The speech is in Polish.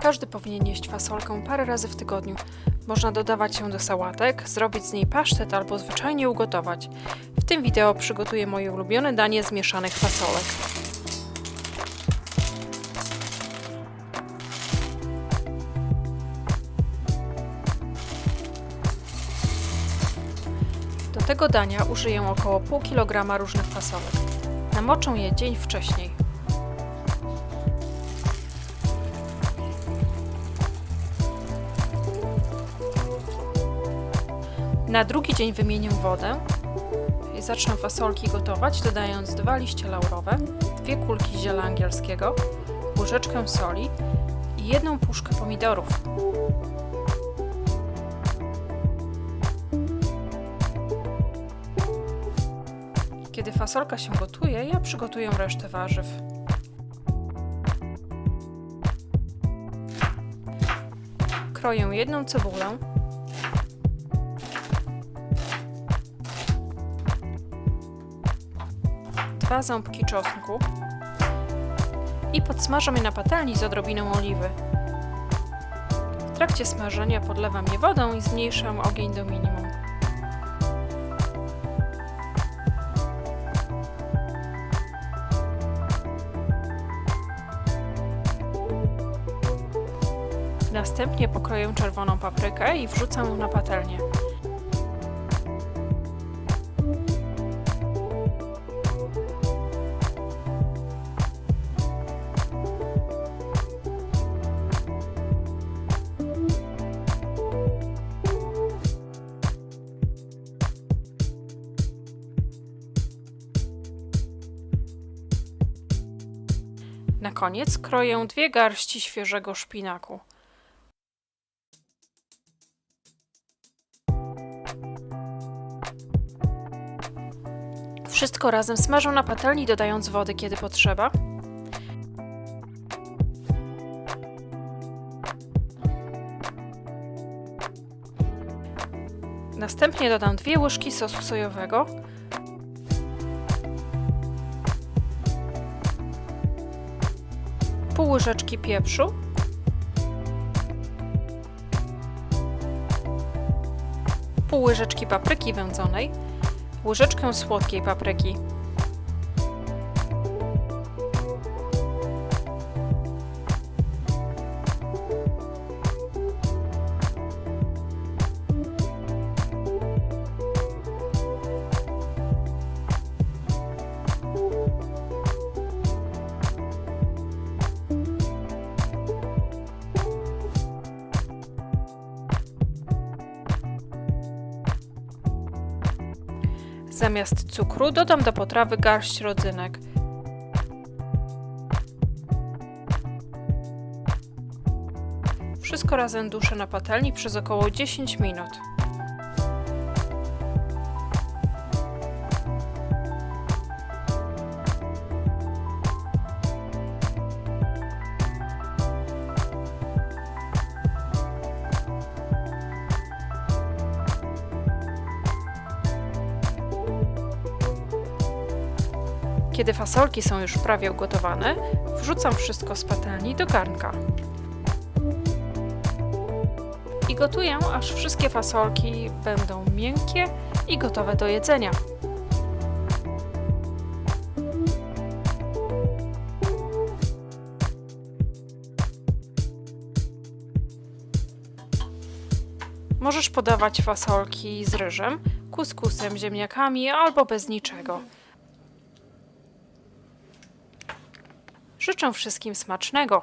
Każdy powinien jeść fasolkę parę razy w tygodniu. Można dodawać ją do sałatek, zrobić z niej pasztet albo zwyczajnie ugotować. W tym wideo przygotuję moje ulubione danie z mieszanych fasolek. Do tego dania użyję około pół kilograma różnych fasolek. Namoczę je dzień wcześniej. Na drugi dzień wymienię wodę i zacznę fasolki gotować, dodając dwa liście laurowe, dwie kulki ziela angielskiego, łyżeczkę soli i jedną puszkę pomidorów. Kiedy fasolka się gotuje, ja przygotuję resztę warzyw. Kroję jedną cebulę, dwa ząbki czosnku i podsmażam je na patelni z odrobiną oliwy. W trakcie smażenia podlewam je wodą i zmniejszam ogień do minimum. Następnie pokroję czerwoną paprykę i wrzucam ją na patelnię. Na koniec kroję dwie garści świeżego szpinaku. Wszystko razem smażę na patelni, dodając wody, kiedy potrzeba. Następnie dodam dwie łyżki sosu sojowego, pół łyżeczki pieprzu, pół łyżeczki papryki wędzonej, łyżeczkę słodkiej papryki. Zamiast cukru dodam do potrawy garść rodzynek. Wszystko razem duszę na patelni przez około 10 minut. Kiedy fasolki są już prawie ugotowane, wrzucam wszystko z patelni do garnka. I gotuję, aż wszystkie fasolki będą miękkie i gotowe do jedzenia. Możesz podawać fasolki z ryżem, kuskusem, ziemniakami albo bez niczego. Życzę wszystkim smacznego.